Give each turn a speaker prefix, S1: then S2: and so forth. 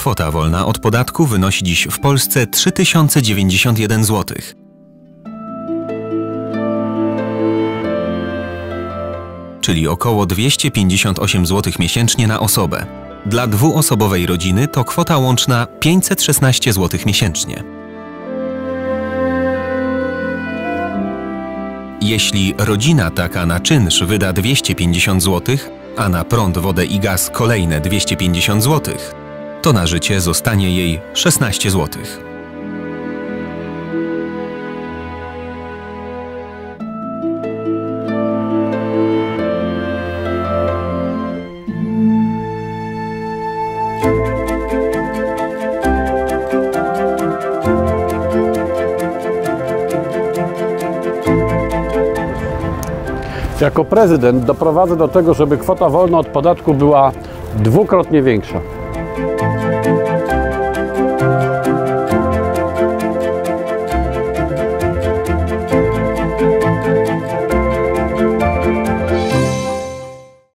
S1: Kwota wolna od podatku wynosi dziś w Polsce 3091 zł. Czyli około 258 zł miesięcznie na osobę. Dla dwuosobowej rodziny to kwota łączna 516 zł miesięcznie. Jeśli rodzina taka na czynsz wyda 250 zł, a na prąd, wodę i gaz kolejne 250 zł, to na życie zostanie jej 16 zł.
S2: Jako prezydent doprowadzę do tego, żeby kwota wolna od podatku była dwukrotnie większa. Thank you.